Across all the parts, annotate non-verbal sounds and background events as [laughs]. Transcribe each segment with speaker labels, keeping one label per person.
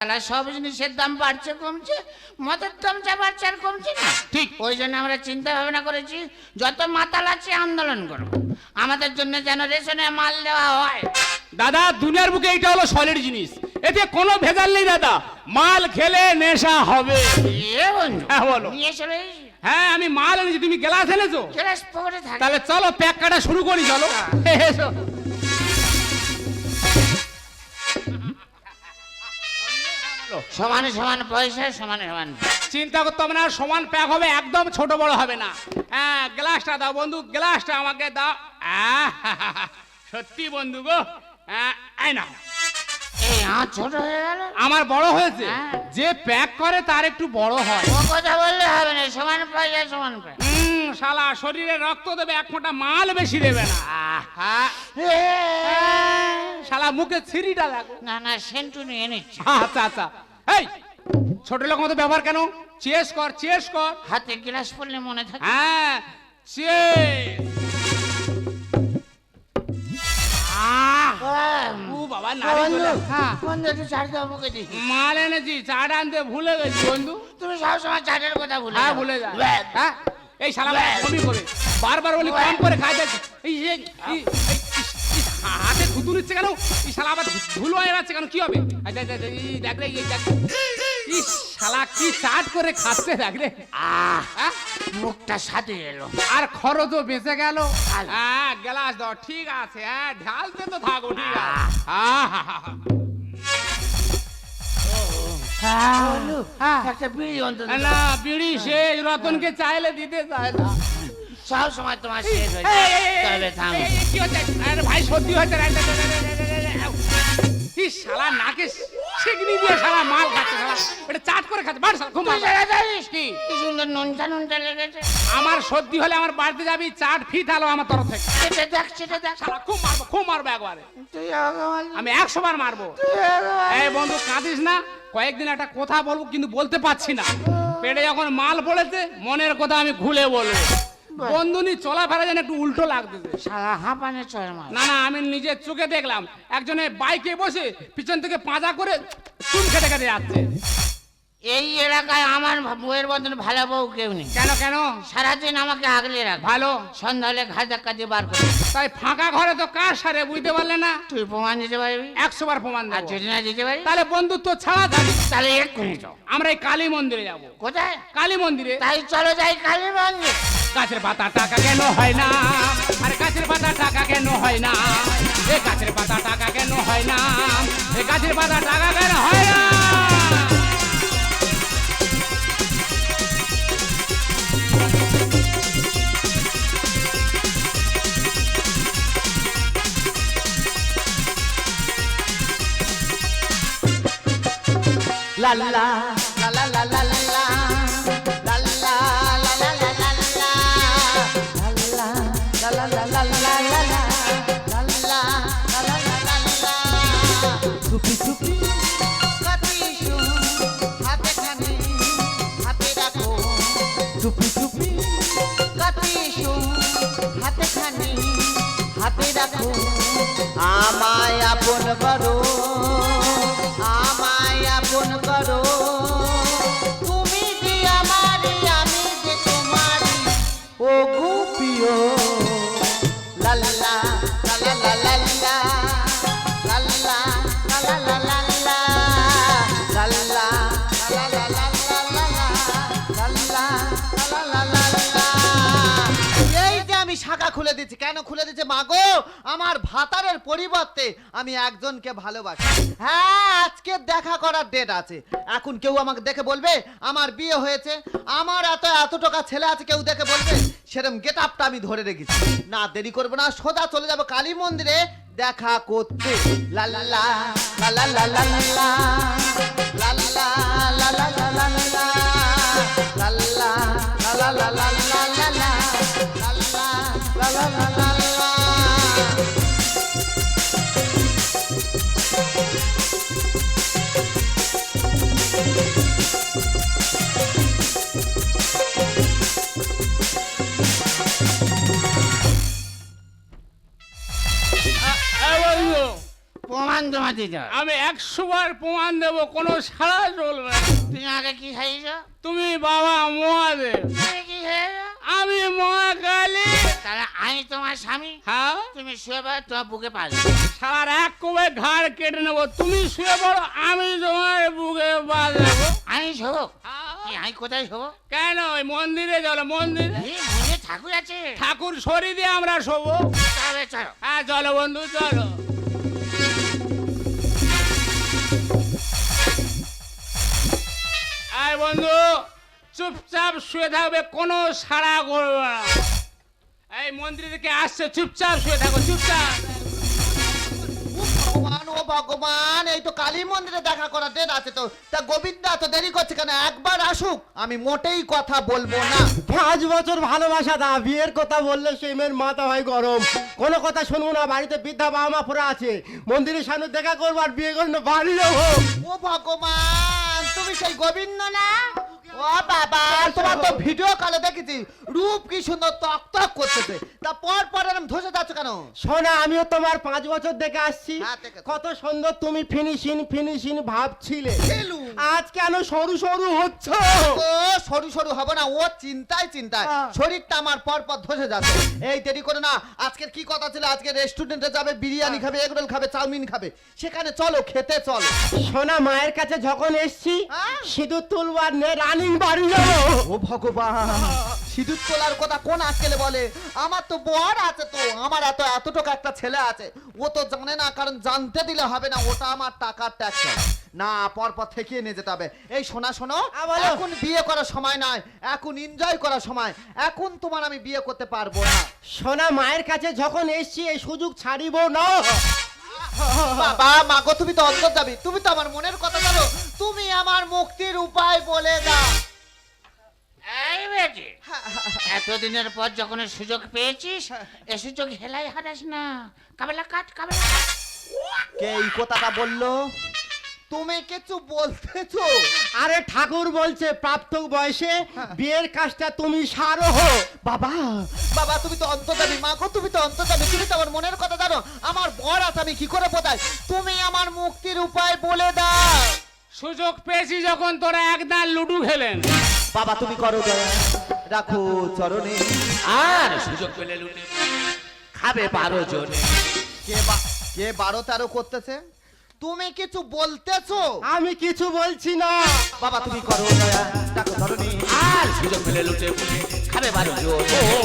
Speaker 1: তাহলে সব জিনিসের দাম বাড়ছে কমছে মদের দাম যা বাড়ছে আর কমছে না।
Speaker 2: ঠিক।
Speaker 1: ওই জন্য আমরা চিন্তা ভাবনা করেছি যত মাতাল আছে আন্দোলন করব। আমাদের জন্য যেন রেশনে মাল দেওয়া হয়।
Speaker 2: দাদা দুনিয়ার বুকে এটা হলো সলিড জিনিস। এতে কোনো ভেজাল নেই দাদা। মাল খেলে নেশা হবে।
Speaker 1: এ বন্ধু
Speaker 2: হ্যাঁ, বলো।
Speaker 1: নিয়ে চলে এসেছি।
Speaker 2: হ্যাঁ আমি মাল এনেছি তুমি গ্লাস এনেছো?
Speaker 1: গ্লাস পকেটে থাকে।
Speaker 2: তাহলে চলো প্যাক কাটা শুরু করি চলো। এসো।
Speaker 1: সমানে সমান পয়সা সমানে সমান
Speaker 2: চিন্তা করতে হবে না সমান প্যাক হবে একদম ছোট বড় হবে না। হ্যাঁ গ্লাসটা দাও বন্ধু গ্লাসটা আমাকে দাও। সত্যি বন্ধু গো। হ্যাঁ, না
Speaker 1: ছোট হয়ে গেল?
Speaker 2: আমার বড় হয়েছে?
Speaker 1: হ্যাঁ।
Speaker 2: যে প্যাক করে তার একটু বড় হয়।
Speaker 1: ও কথা বললে হবে না সমান পয়সা সমান পয়সা
Speaker 2: হুম শালা শরীরে রক্ত দেবে এক ফোঁটা মাল বেশি দেবে না। শালা মুখে ছিরিটা দেখো
Speaker 1: না না সেন্টু নিয়ে নিচ্ছে।
Speaker 2: আচ্ছা আচ্ছা। এই ছোট লোক মতো ব্যবহার কেন? চেস কর চেস কর।
Speaker 1: হাতে গ্লাস পড়লে মনে থাকে।
Speaker 2: হ্যাঁ চেস বাবা
Speaker 1: বন্ধু
Speaker 2: চলে- হ্যাঁ।
Speaker 1: চাট
Speaker 2: মাল এনেছি চাট আনতে ভুলে গেছি বন্ধু।
Speaker 1: তুমি সবসময় চাটের কথা ভুলে
Speaker 2: হ্যাঁ ভুলে যা হ্যাঁ এই শালা
Speaker 1: ব্যাস।
Speaker 2: করে। বারবার বলি কম করে খাই এই হাতে থুতু নিচ্ছে কেন এই শালা আবার ধুলো হয়ে যাচ্ছে কেন? কি হবে? দেখ, এই রে এই শালা কি চাট করে খাচ্ছে দেখ রে।
Speaker 1: আহ
Speaker 2: হ্যাঁ?
Speaker 1: মুখটা সাথে এলো।
Speaker 2: আর খরচও বেঁচে গেল। হ্যাঁ গ্লাস দাও ঠিক আছে হ্যাঁ ঢালতে তো থাকো ঠিক আছে। হ্যাঁ, হ্যাঁ।
Speaker 1: একটা বিড়ি অন্তত।
Speaker 2: না বিড়ি শেষ রতনকে চাইলে দিতে চায় না।
Speaker 1: সব সময় তোমার শেষ হয়ে যায়। থাম।
Speaker 2: কি হচ্ছে? আরে ভাই সত্যি হচ্ছে। এই শালা নাকে শিগনি দিয়ে শালা মাল খাচ্ছে শালা। এটা চাট করে খাচ্ছে। বাড়ি শালা
Speaker 1: জানিস
Speaker 2: কি?
Speaker 1: কি সুন্দর নুনটা নুনটা লেগেছে।
Speaker 2: আমার সর্দি হলে আমার বাড়িতে যাবি চাট ফি থালো আমার তরফ থেকে।
Speaker 1: সেটা দেখ সেটা দেখ।
Speaker 2: শালা খুব মারবো খুব মারবো একবারে। আমি একশো বার মারবো। এই বন্ধু কাঁদিস না। কয়েকদিন একটা কথা বলব কিন্তু বলতে পারছি না। পেটে যখন মাল পড়েছে মনের কথা আমি খুলে বলব। বন্ধুনি চলা ফেরা যেন একটু উল্টো লাগতেছে।
Speaker 1: সারা হাঁপানে মার
Speaker 2: না না আমি নিজের চোখে দেখলাম একজনের বাইকে বসে পিছন থেকে পাঁজা করে চুল খেতে খেতে যাচ্ছে।
Speaker 1: এই এলাকায় আমার বউয়ের বদলে ভালো বউ কেউ নেই।
Speaker 2: কেন কেন?
Speaker 1: সারাদিন আমাকে আগলে রাখ।
Speaker 2: ভালো?
Speaker 1: সন্ধ্যা হলে ঘাট ধাক্কা দিয়ে বার করে
Speaker 2: তাই ফাঁকা ঘরে তো কার সারে বুঝতে পারলে না?
Speaker 1: তুই প্রমাণ দিতে পারবি?
Speaker 2: একশো বার প্রমাণ
Speaker 1: আর যদি না দিতে পারি?
Speaker 2: তাহলে বন্ধুত্ব ছাড়া থাকি
Speaker 1: তাহলে এক্ষুনি তো
Speaker 2: আমরা এই কালী মন্দিরে যাব।
Speaker 1: কোথায়?
Speaker 2: কালী মন্দিরে।
Speaker 1: তাই চলো যাই কালী মন্দির।
Speaker 2: গাছের পাতা টাকা কেন হয় না? আর গাছের পাতা টাকা কেন হয় না? এ গাছের পাতা টাকা কেন হয় না? এ গাছের পাতা টাকা কেন হয় না?
Speaker 1: লা লা লা লা লা লা লা লা লা চুপি চুপি হাতে খানি হাতে রাখো চুপি চুপি হাতে খানি হাতে রাখো আমায় আপন করো
Speaker 3: দিচ্ছি কেন খুলে দিচ্ছে মাগো আমার ভাতারের পরিবর্তে আমি একজনকে ভালোবাসি হ্যাঁ আজকে দেখা করার ডেট আছে এখন কেউ আমাকে দেখে বলবে আমার বিয়ে হয়েছে আমার এত এত টাকা ছেলে আছে কেউ দেখে বলবে সেরকম গেট আপটা আমি ধরে রেখেছি না দেরি করব না সোজা চলে যাব কালী মন্দিরে দেখা করতে লা
Speaker 1: প্রমাণ তোমার দিতে
Speaker 2: আমি একশো বার প্রমাণ দেবো কোনো সাড়া চলবে না।
Speaker 1: তুমি আগে কি খাইয়েছো?
Speaker 2: তুমি বাবা মহাদেব।
Speaker 1: কি খেয়েছো
Speaker 2: আমি মহাকালী।
Speaker 1: তাহলে আমি তোমার স্বামী?
Speaker 2: হ্যাঁ?
Speaker 1: তুমি শুয়ে পাবে তোমার বুকে পাবে
Speaker 2: সারার এক কবে ঘাড় কেটে নেব? তুমি শুয়ে পড়ো আমি তোমার বুকে বাঁধবো
Speaker 1: আমি শোবো? কি আমি কোথায় শোবো?
Speaker 2: কেন ওই মন্দিরে চলো মন্দিরে।
Speaker 1: মনে ঠাকুর আছে।
Speaker 2: ঠাকুর সরি দিয়ে আমরা শোবো।
Speaker 1: তবে চলো।
Speaker 2: হ্যাঁ চলো বন্ধু চলো। আয় বন্ধু চুপচাপ শুয়ে থাকবে কোনো সাড়া করবে না। এই মন্দির থেকে আসছে চুপচাপ শুয়ে থাকো চুপচাপ।
Speaker 3: ভগবান ও ভগবান এই তো কালী মন্দিরে দেখা করার ডেট আছে তো। তা গোবিন্দা তো দেরি করছে কেন? একবার আসুক আমি মোটেই কথা বলব না।
Speaker 4: পাঁচ বছর ভালোবাসা দা বিয়ের কথা বললে সেই মেয়ের মাথা হয় গরম। কোনো কথা শুনব না বাড়িতে বৃদ্ধা বাবা মা পড়ে আছে। মন্দিরের সামনে দেখা করব আর বিয়ে করব বাড়ি যাব।
Speaker 3: ও ভগবান! তুমি সেই গোবিন্দ না? ও বাবা তোমার তো ভিডিও কলে দেখেছি রূপ কি সুন্দর তক তক করতেছে। তা পর পর এরম ধসে যাচ্ছ কেন?
Speaker 4: শোনা আমিও তোমার পাঁচ বছর দেখে আসছি।
Speaker 3: হ্যাঁ,
Speaker 4: কত সুন্দর তুমি ফিনিশিং ফিনিশিং ভাবছিলে।
Speaker 3: ছেলু।
Speaker 4: আজ কেন সরু সরু হচ্ছে?
Speaker 3: সরু সরু হবে না। ও চিন্তায় চিন্তায়
Speaker 4: হ্যাঁ।
Speaker 3: শরীরটা আমার পর পর ধসে যাচ্ছে। এই দেরি করে না। আজকের কি কথা ছিল? আজকে রেস্টুরেন্টে যাবে বিরিয়ানি খাবে এগরোল খাবে চাউমিন খাবে। সেখানে চলো খেতে চলো।
Speaker 4: সোনা মায়ের কাছে যখন এসছি
Speaker 3: হ্যাঁ?
Speaker 4: সিঁদুর তুলবার নে রানিং বাড়ি
Speaker 3: ও ভগবান। সিঁদুর তোলার কথা কোন আজকেলে বলে? আমার তো বর আছে তো আমার এত এতটুকু একটা ছেলে আছে। ও তো জানে না কারণ জানতে দিলে হবে না ওটা আমার টাকার ট্যাক্স। না পর পর থেকিয়ে নিয়ে যেতে হবে। এই শোনা শোনো এখন বিয়ে করার সময় নয় এখন এনজয় করার সময়। এখন তোমার আমি বিয়ে করতে পারব না।
Speaker 4: সোনা মায়ের কাছে যখন এসছি এই সুযোগ ছাড়িব না।
Speaker 3: বাবা মাগো তুমি তো অন্তর যাবি তুমি তো আমার মনের কথা জানো। তুমি আমার মুক্তির উপায় বলে দাও।
Speaker 1: এতদিনের পর যখন সুযোগ পেয়েছিস এ সুযোগ হেলাই হারাস না। কাবেলা কাট কাবেলা
Speaker 3: কে এই কথাটা বলল? তুমি কিছু বলতেছো?
Speaker 4: আরে ঠাকুর বলছে প্রাপ্ত বয়সে। বিয়ের কাজটা তুমি সারো হো।
Speaker 3: বাবা বাবা তুমি তো অন্তর্জামী। মা গো তুমি তো অন্তর্জামী। তুমি তো আমার মনের কথা জানো। আমার বর আছে আমি কি করে বোঝাই? তুমি আমার মুক্তির উপায় বলে দাও।
Speaker 2: সুযোগ পেয়েছি যখন তোরা একদান লুডু খেলেন।
Speaker 3: বাবা তুমি করো দয়া রাখো চরণে।
Speaker 5: আর সুযোগ পেলে লুটে। খাবে বারো জনে
Speaker 3: কে বা- কে বারো তেরো করতেছে? তুমি কিছু বলতেছো?
Speaker 4: আমি কিছু বলছি না।
Speaker 3: বাবা তুমি করো দয়া রাখো চরণে।
Speaker 5: আর সুযোগ পেলে লুটে। খাবে বারো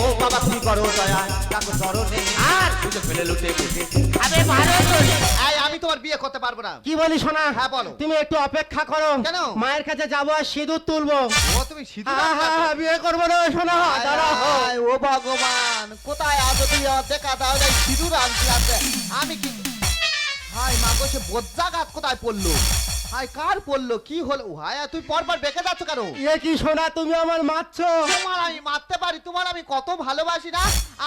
Speaker 3: ও বাবা তুমি করো দয়া? রাখো চরণে।
Speaker 5: আর? সুযোগ পেলে লুটে পুটে। খাবে বারো জনে
Speaker 3: এই আমি তোমার বিয়ে করতে পারব না।
Speaker 4: কি বলি শোনা?
Speaker 3: হ্যাঁ, বলো।
Speaker 4: তুমি একটু অপেক্ষা করো।
Speaker 3: কেন?
Speaker 4: মায়ের কাছে যাব আর সিঁদুর তুলবো।
Speaker 3: ও তুমি সিঁদুর
Speaker 4: হ্যাঁ, হ্যাঁ, হ্যাঁ, বিয়ে করব না শোনা
Speaker 3: আয়, ও ভগবান কোথায় আছো তুমি? দেখা দাও সিঁদুর আনছি আছে আমি কি হাই মা সে বজ্জাগাত কোথায় পড়ল? হাই কার পড়ল কি হলো? হায়া তুই পরপর বেঁকে যাচ্ছ কেন?
Speaker 4: এ কি শোনা তুমি আমার মারছো?
Speaker 3: তোমার আমি মারতে পারি তোমার আমি কত ভালোবাসি না?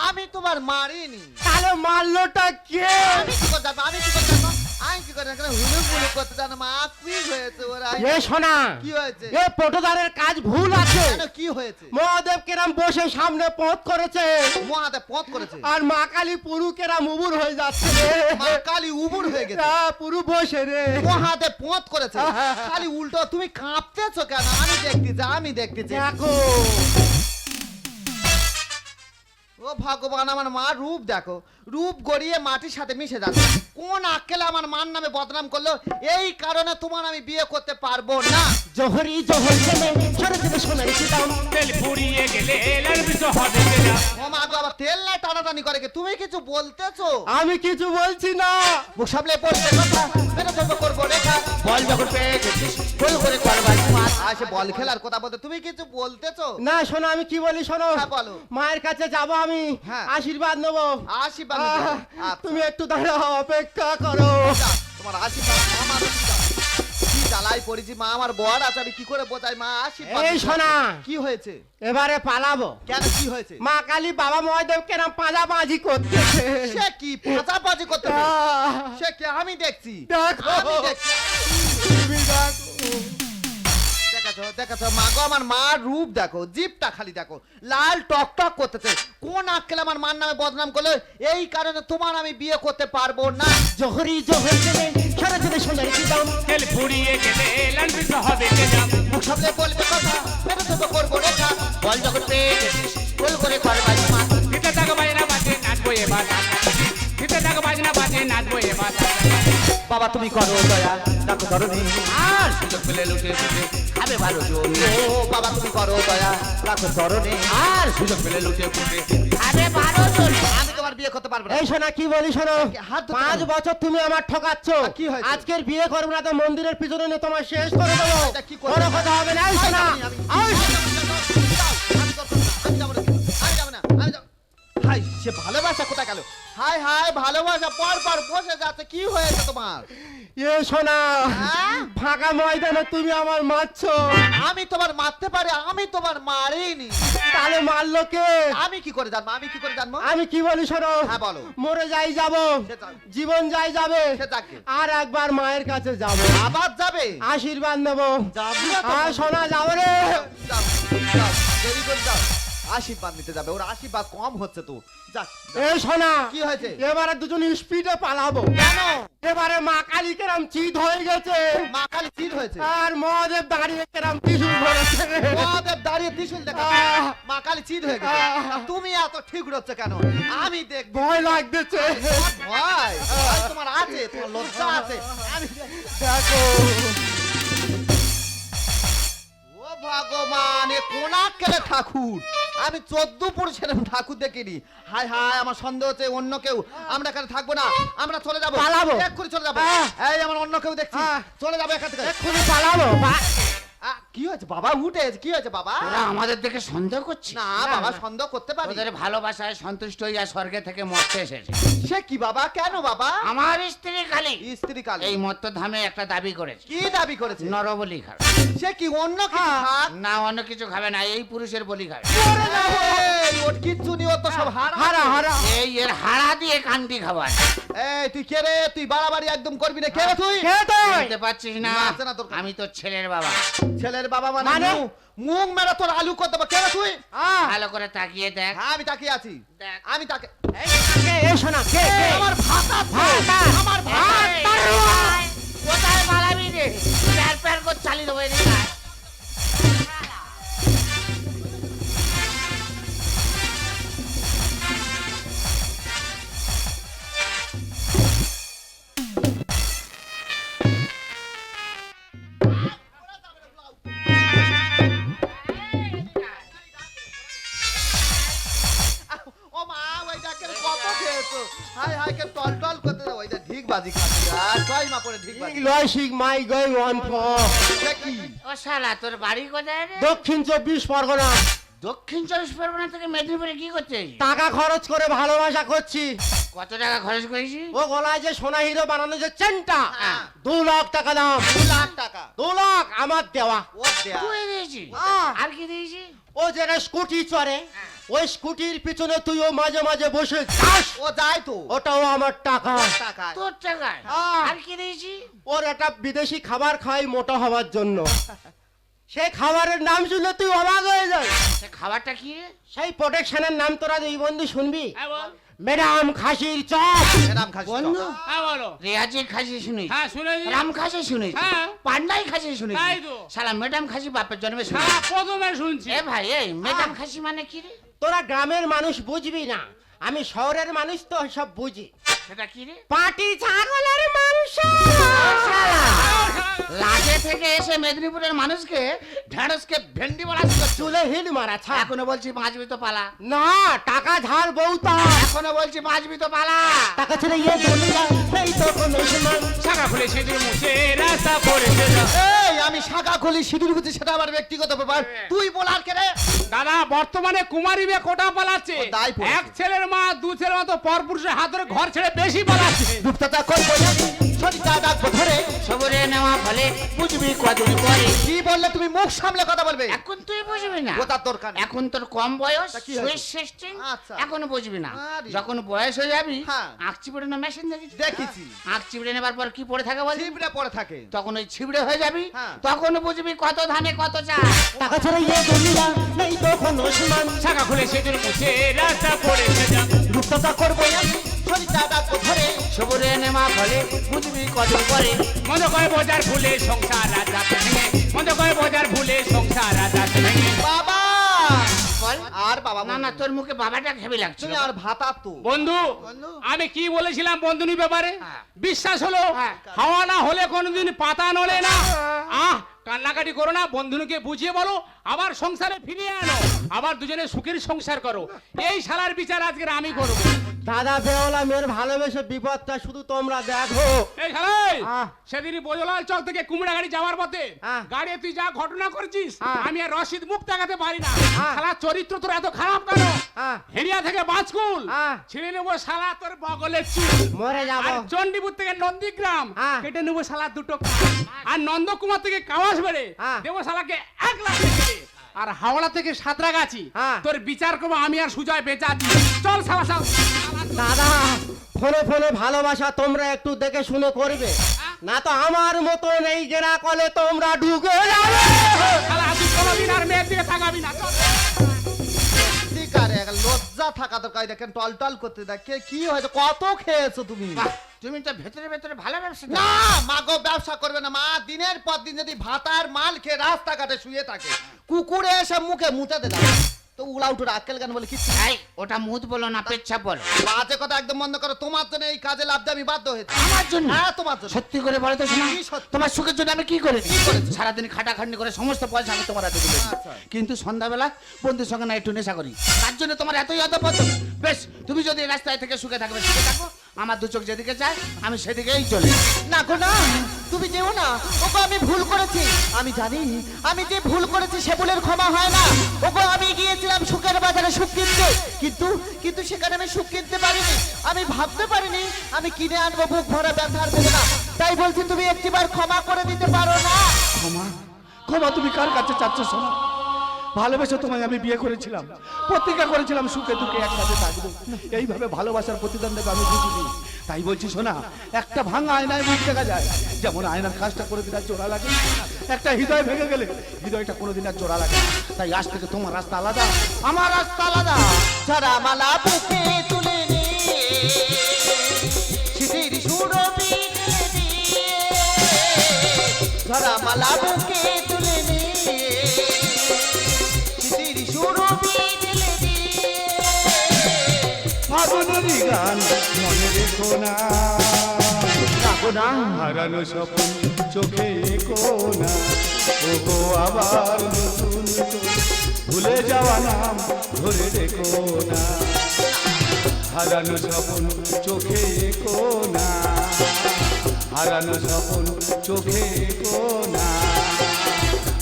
Speaker 3: আমি তোমার মারিনি।
Speaker 4: তাহলে মারলোটা কে?
Speaker 3: আমি কি করে জানব? আমি কি করে জানব? আমি কি করে জানব হুলুক হুলুক করতে জানো মা কি হয়েছে ওরা?
Speaker 4: এ শোনা
Speaker 3: কি হয়েছে?
Speaker 4: এ পটোদারের কাজ ভুল আছে।
Speaker 3: কি হয়েছে?
Speaker 4: মহাদেব কেরাম বসে সামনে পথ করেছে।
Speaker 3: মহাতে পথ করেছে?
Speaker 4: আর মা কালী পুরু কেরাম উবুর হয়ে যাচ্ছে।
Speaker 3: মা কালী উবুর হয়ে গেছে।
Speaker 4: পুরু বসে রে।
Speaker 3: মহাতে পথ করেছে। খালি উল্টো তুমি কাঁপতেছো কেন? আমি দেখতেছি আমি দেখতেছি।
Speaker 4: দেখো।
Speaker 3: ও ভগবান আমার মা রূপ দেখো। রূপ গড়িয়ে মাটির সাথে মিশে যাচ্ছে। কোন আক্কেলে আমার মার নামে বদনাম করল? এই কারণে তোমার আমি বিয়ে করতে পারব না।
Speaker 4: জহরি জহর সরে যাবে সোনার দাম
Speaker 2: তেল ফুরিয়ে গেলে
Speaker 3: ও মা আবার তেল না টানাটানি করে কি? তুমি কিছু বলতেছো?
Speaker 4: আমি কিছু বলছি না।
Speaker 3: মুখ সামলে পড়ছে কথা মেরে ধরবো করব রেখা।
Speaker 5: বল যখন পেয়ে গেছিস গোল করে করবার
Speaker 3: আর বল খেলার কথা বলতে তুমি কিছু বলতেছো?
Speaker 4: না শোনো আমি কি বলি শোনো?
Speaker 3: হ্যাঁ, বলো।
Speaker 4: মায়ের কাছে যাব আমি
Speaker 3: হ্যাঁ।
Speaker 4: আশীর্বাদ নেব।
Speaker 3: আশীর্বাদ আচ্ছা,
Speaker 4: তুমি একটু দাঁড়াও অপেক্ষা করো।
Speaker 3: তোমার আশীর্বাদ আমার কি জ্বালাই পড়েছি মা আমার বর আছে আমি কি করে বোঝাই মা আশীর্বাদ
Speaker 4: এই শোনা।
Speaker 3: কি হয়েছে?
Speaker 4: এবারে পালাবো।
Speaker 3: কেন কি হয়েছে?
Speaker 4: মা কালী বাবা মহাদেব পাঁজাবাজি করতেছে
Speaker 3: সে কি করতে সে কি? আমি দেখছি।
Speaker 4: দেখো।
Speaker 3: আমি দেখছি দেখেছ দেখেছ মা গো আমার মার রূপ দেখো জিপটা খালি দেখো। লাল টক টক করতেছে। কোন আক্কেল আমার মার নামে বদনাম করল এই কারণে তোমার আমি বিয়ে করতে পারব না।
Speaker 4: জহরি জহর গেলে সারা জেলে সোনার কি দাম
Speaker 2: তেল ফুরিয়ে গেলে লালবি সহ দেখে
Speaker 3: মুখ সামনে বলবে কথা এটা তো করব রেখা।
Speaker 1: বল যখন পেয়ে গেছিস গোল করে কর বাজি মাত
Speaker 2: ফিতে থাকা বাজনা বাজে নাচবো এবার। ফিতে থাকা বাজনা বাজে নাচবো এবার।
Speaker 3: বাবা তুমি করো দয়া দেখো ধরনি
Speaker 1: আর সুযোগ পেলে লুটে ফুটে খাবে ভালো জন
Speaker 3: ও বাবা তুমি করো দয়া রাখো ধরনি
Speaker 1: আর সুযোগ পেলে লুটে ফুটে খাবে ভালো জন
Speaker 3: আমি তোমার বিয়ে করতে পারব না
Speaker 4: এই শোনা কি বলি শোনো পাঁচ বছর তুমি আমার ঠকাচ্ছ
Speaker 3: কি হয়েছে?
Speaker 4: আজকের বিয়ে করব না তো মন্দিরের পিছনে নিয়ে তোমার শেষ করে দেবো কোনো কথা হবে না এই শোনা
Speaker 3: আমি- আমি- আমি করব না, আমি যাব না, আমি যাব না, হাই সে ভালোবাসা কোথায় গেল হাই হাই ভালোবাসা পর পর বসে যাচ্ছে। কি হয়েছে তোমার?
Speaker 4: এ শোনা
Speaker 3: হ্যাঁ?
Speaker 4: ফাঁকা ময়দানে তুমি আমার মারছো।
Speaker 3: আমি তোমার মারতে পারি আমি তোমার মারিনি।
Speaker 4: তাহলে মারলো কে?
Speaker 3: আমি কি করে জানব? আমি কি করে জানব?
Speaker 4: আমি কি বলি শোনো?
Speaker 3: হ্যাঁ, বলো।
Speaker 4: মরে যাই যাব জীবন যাই যাবে। আর একবার মায়ের কাছে যাব।
Speaker 3: আবার যাবে?
Speaker 4: আশীর্বাদ নেব।
Speaker 3: যাবি না তো?
Speaker 4: আর শোনা যাব রে।
Speaker 3: যাও, যাও, দেরি করে যাও আশীর্বাদ নিতে যাবে ওর আশীর্বাদ কম হচ্ছে তো যাক।
Speaker 4: এ
Speaker 3: কি হয়েছে?
Speaker 4: এবারে দুজন স্পিডে পালাবো।
Speaker 3: কেন?
Speaker 4: এবারে মা কালী কেরাম চিত হয়ে গেছে।
Speaker 3: মা কালী চির হয়েছে?
Speaker 4: আর মহাদেব দাঁড়িয়ে কেরাম ত্রিশূল ধরেছে।
Speaker 3: মহাদেব দাঁড়িয়ে ত্রিশূল দেখা মা কালী চির হয়ে গেছে। তুমি এত ঠিক হচ্ছে কেন? আমি দেখব।
Speaker 4: ভয় লাগতেছে।
Speaker 3: ভয়? তোমার আছে তোমার লজ্জা আছে। আমি
Speaker 4: দেখো।
Speaker 3: ভগবান এ কোনা কেলে ঠাকুর। আমি চোদ্দ পুরুষের ঠাকুর দেখিনি। হায় হায় আমার সন্দেহ হচ্ছে অন্য কেউ। আমরা এখানে থাকব না আমরা চলে যাব।
Speaker 4: পালাবো।
Speaker 3: এক্ষুনি চলে যাব। এই আমার অন্য কেউ দেখছি। চলে যাব এখান থেকে।
Speaker 4: এক্ষুনি পালাবো
Speaker 3: কি হয়েছে বাবা? উঠে কি হয়েছে বাবা?
Speaker 1: তোরা আমাদের দেখে সন্দেহ করছিস?
Speaker 3: না বাবা সন্দেহ করতে পারি।
Speaker 1: তোদের ভালোবাসায় সন্তুষ্ট হইয়া স্বর্গে থেকে মরতে এসেছে।
Speaker 3: সে কি বাবা? কেন বাবা?
Speaker 1: আমার স্ত্রী খালি
Speaker 3: স্ত্রী কাল।
Speaker 1: এই মত্ত ধামে একটা দাবি করেছে।
Speaker 3: কি দাবি করেছে?
Speaker 1: নরবলি খাবে।
Speaker 3: সে কি অন্য কি
Speaker 1: না অন্য কিছু খাবে না এই পুরুষের বলি খাবে।
Speaker 3: ওর কিচ্ছু নি ওর তো সব হারা।
Speaker 4: হারা হারা।
Speaker 1: এই এর হাড়া দিয়ে কান্তি খাবার
Speaker 3: এই তুই কে রে? তুই বাড়াবাড়ি একদম করবি না। কে তুই?
Speaker 4: কে তুই?
Speaker 1: বলতে পারছিস না? আমি তোর ছেলের বাবা।
Speaker 3: ছেলের বাবা মানে
Speaker 4: মানে?
Speaker 3: মুখ- মেরে তোর আলু কত কে তুই?
Speaker 4: আহ,
Speaker 1: ভালো করে তাকিয়ে দেখ।
Speaker 3: হ্যাঁ আমি তাকিয়ে আছি।
Speaker 1: দেখ।
Speaker 3: আমি তাকে
Speaker 4: এই শোনা কে? কে?
Speaker 3: আমার ভাতা
Speaker 4: ভাতা।
Speaker 3: আমার ভাতা
Speaker 1: কোথায় মারাবি রে? প্যার প্যার করে চালিয়ে দেবো
Speaker 4: শিখ মাই গই ওয়ান ফর।
Speaker 3: কি?
Speaker 1: ও শালা তোর বাড়ি কোথায় রে?
Speaker 4: দক্ষিণ চব্বিশ পরগনা।
Speaker 1: দক্ষিণ চব্বিশ পরগনা থেকে মেদিনীপুরে কি করছে
Speaker 4: টাকা খরচ করে ভালোবাসা করছি।
Speaker 1: কত টাকা খরচ করেছি?
Speaker 4: ও গলায় যে সোনা হিরো বানানো যে চেনটা
Speaker 3: হ্যাঁ।
Speaker 4: দু লাখ টাকা দাম।
Speaker 3: দু লাখ টাকা?
Speaker 4: দু লাখ আমার দেওয়া।
Speaker 3: ও দেয়া
Speaker 1: তুই দিয়েছি
Speaker 4: আহ।
Speaker 1: আর কি দিয়েছি
Speaker 4: ও যেটা স্কুটি চড়ে।
Speaker 3: হ্যাঁ।
Speaker 4: ওই স্কুটির পিছনে তুইও মাঝে মাঝে বসে যাস।
Speaker 3: ও যায় তো।
Speaker 4: ওটাও আমার টাকা।
Speaker 3: টাকা
Speaker 1: তোর টাকায়?
Speaker 4: আহ।
Speaker 1: আর কি দিয়েছি
Speaker 4: ওর একটা বিদেশি খাবার খাই মোটা হওয়ার জন্য। [laughs] সেই খাবারের নাম শুনলে তুই অবাক হয়ে যাস।
Speaker 1: সে খাবারটা কি রে?
Speaker 4: সেই প্রোটেকশনের নাম তোরা দুই বন্ধু শুনবি?
Speaker 2: হ্যাঁ বল।
Speaker 4: ম্যাডাম খাসির চপ
Speaker 3: এরাম খাসি
Speaker 1: বন্ধু?
Speaker 2: হ্যাঁ বলো।
Speaker 1: রেয়াজি খাসি শুনেছি।
Speaker 2: হ্যাঁ শুনেছি।
Speaker 1: রাম খাসি শুনেছি।
Speaker 2: হ্যাঁ।
Speaker 1: পান্ডাই খাসি শুনেছি।
Speaker 2: তাই তো।
Speaker 1: শালা ম্যাডাম খাসি বাপের জন্মে
Speaker 2: হ্যাঁ
Speaker 1: শুনেছি।
Speaker 2: প্রথমে শুনছি।
Speaker 1: এ ভাই এই ম্যাডাম খাসি মানে কি রে?
Speaker 4: তোরা গ্রামের মানুষ বুঝবি না। আমি শহরের মানুষ তো সব বুঝি।
Speaker 1: সেটা কি রে?
Speaker 4: পাটি ছাগলের মাংস।
Speaker 1: লাজে থেকে এসে মেদিনীপুরের মানুষকে ঢেঁড়সকে ভেন্ডি বলা
Speaker 4: চুলে হিট মারা ছা
Speaker 1: এখনও বলছি বাঁচবি তো পালা।
Speaker 4: না টাকা ধার বউতা
Speaker 1: এখনও বলছি বাঁচবি তো পালা।
Speaker 4: টাকা ছেড়ে ইয়ে বলে যা সেই তো কোনো সমান
Speaker 2: শাখা খুলে সেদিন মুছে রাস্তা পড়েছে
Speaker 3: এই আমি শাখা খুলি সিঁদুর গুছি সেটা আমার ব্যক্তিগত ব্যাপার। তুই বলার কে রে?
Speaker 2: দাদা বর্তমানে কুমারী মেয়ে কোটা পালাচ্ছে। এক ছেলের মা দু ছেলের মতো পরপুরুষের হাত ধরে ঘর ছেড়ে বেশি পালাচ্ছে।
Speaker 3: গুপ্ততা কই বলি শনিটা ডাকবো ধরে।
Speaker 1: সবরে নেওয়া ফলে বুঝবি কদর করে
Speaker 3: কি বললে তুমি মুখ সামলে কথা বলবে?
Speaker 1: এখন তুই বুঝবি না।
Speaker 3: ও দরকার
Speaker 1: এখন তোর কম বয়স
Speaker 3: তা কি হয়েছে?
Speaker 1: সুইচ সিস্টেম
Speaker 3: আচ্ছা।
Speaker 1: এখন বুঝবি না। যখন বয়স হয়ে যাবি
Speaker 3: হ্যাঁ।
Speaker 1: আঁক চিপড়ে না মেশিন দেখেছি
Speaker 3: দেখেছি।
Speaker 1: আঁক চিপড়ে নেবার পর কি পড়ে থাকে
Speaker 3: পড়ে থাকে।
Speaker 1: তখন ওই ছিবড়ে হয়ে যাবি
Speaker 3: হ্যাঁ।
Speaker 1: তখন বুঝবি কত ধানে কত চা
Speaker 4: টাকা ছাড়া ইয়ে দুনিয়া নেই তো কোনো
Speaker 2: শাখা খুলে সেতুর মুছে রাস্তা
Speaker 4: রূপটা করব
Speaker 1: নেওয়া ফলে বুঝবি কদর করে
Speaker 2: মন্দ করে বাজার ভুলে সংসার রাজা ভেঙে। মন্দ করে বাজার ভুলে সংসার রাজা ভেঙে।
Speaker 3: বাবা!
Speaker 1: বল
Speaker 3: আর বাবা
Speaker 1: না না তোর মুখে বাবাটা ঘেবে লাগছে
Speaker 3: আর ভাতা তো।
Speaker 2: বন্ধু
Speaker 3: বন্ধু।
Speaker 2: আমি কি বলেছিলাম বন্ধুনির ব্যাপারে?
Speaker 1: হ্যাঁ।
Speaker 2: বিশ্বাস হলো
Speaker 1: হ্যাঁ।
Speaker 2: হাওয়া না হলে কোনোদিন পাতা নলে না। আহ কান্নাকাটি করো না বন্ধুনিকে বুঝিয়ে বলো আবার সংসারে ফিরিয়ে আনো আবার দুজনে সুখের সংসার করো। এই শালার বিচার আজকে আমি করব।
Speaker 4: দাদা বেওলা মেয়ের ভালোবেসে বিপদটা শুধু তোমরা দেখো
Speaker 2: এই শালাই। সেদিনই বোঝলাল চক থেকে কুমড়া গাড়ি যাওয়ার পথে। গাড়ি তুই যা ঘটনা করছিস আমি আর রশিদ মুখ দেখাতে পারি না। শালা চরিত্র তোর এত খারাপ কেন। হেরিয়া থেকে বাজকুল
Speaker 4: আহ।
Speaker 2: ছিঁড়ে নেব শালা তোর বগলের চুল
Speaker 4: মরে যাব
Speaker 2: আর চণ্ডীপুর থেকে নন্দীগ্রাম। কেটে নেব শালা দুটো। আর নন্দকুমার থেকে কাওয়াস বেড়ে। দেবো শালাকে এক লাখ আর হাওড়া থেকে সাঁতরাগাছি। তোর বিচার করব আমি আর সুজয় বেচা আছি। চল শালা শালা
Speaker 4: দাদা ফোনে ফোনে ভালোবাসা তোমরা একটু দেখে শুনে করবে। না তো আমার মতন এই জেরা কলে তোমরা ঢুকে যাবে।
Speaker 3: লজ্জা থাকা দরকার দেখেন টল টল করতে দেখে কি হয়েছে কত খেয়েছো তুমি?
Speaker 1: তুমি তো ভেতরে ভেতরে ভালো ব্যবসা
Speaker 3: না মা গো ব্যবসা করবে না মা দিনের পর দিন যদি ভাতার মাল খেয়ে রাস্তাঘাটে শুয়ে থাকে কুকুরে এসে মুখে মুতে দে তো আক্কেল গান বলে কিছু
Speaker 1: এই ওটা মুদ বলো না পেচ্ছাপ বলো।
Speaker 3: বাজে কথা একদম বন্ধ করো তোমার জন্য এই কাজে লাভ আমি বাধ্য হয়েছি।
Speaker 1: আমার জন্য?
Speaker 3: হ্যাঁ তোমার জন্য।
Speaker 1: সত্যি করে বলো তো শোনা তোমার সুখের জন্য আমি কি করেছি? সারাদিন খাটাখাটনি করে সমস্ত পয়সা আমি তোমার হাতে দিয়েছি।
Speaker 3: আচ্ছা।
Speaker 1: কিন্তু সন্ধ্যাবেলা বন্ধুর সঙ্গে না একটু নেশা করি। তার জন্য তোমার এতই অধপত বেশ তুমি যদি রাস্তায় থেকে সুখে থাকবে সুখে থাকো। আমার দু চোখ যেদিকে চায় আমি সেদিকেই চলি।
Speaker 3: না গো না তুমি যেও না। ওগো আমি ভুল করেছি। আমি জানি আমি যে ভুল করেছি সে ভুলের ক্ষমা হয় না। ওগো আমি গিয়েছিলাম সুখের বাজারে সুখ কিনতে। কিন্তু কিন্তু সেখানে আমি সুখ কিনতে পারিনি। আমি ভাবতে পারিনি আমি কিনে আনব বুক ভরা ব্যথার না। তাই বলছি তুমি একটিবার ক্ষমা করে দিতে পারো না।
Speaker 5: ক্ষমা? ক্ষমা তুমি কার কাছে চাচ্ছ শোনা ভালোবেসে তোমায় আমি বিয়ে করেছিলাম। প্রতিজ্ঞা করেছিলাম, সুখে দুঃখে একসাথে থাকব। এইভাবে ভালোবাসার প্রতিদান দেবে আমি বুঝিনি তাই বলছি, শোনা, একটা ভাঙা আয়নায় মুখ দেখা যায়। যেমন আয়নার কাজটা করে আর জোড়া লাগে। একটা হৃদয় ভেঙে গেলে হৃদয়টা কোনোদিন আর চোরা লাগে তাই আজ থেকে তোমার রাস্তা আলাদা। আমার রাস্তা আলাদা।
Speaker 3: যারা মালা বুকে তুলে নিয়ে মালা বুকে
Speaker 5: গান মনে রেখো না। হারানো স্বপ্ন চোখে এঁকো না। ওগো আবার নতুন ভুলে যাওয়া নাম ধরে রেখো না। হারানো স্বপ্ন চোখে এঁকো না। হারানো স্বপ্ন চোখে এঁকো না।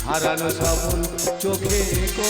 Speaker 5: হারানো স্বপ্ন চোখে এঁকো।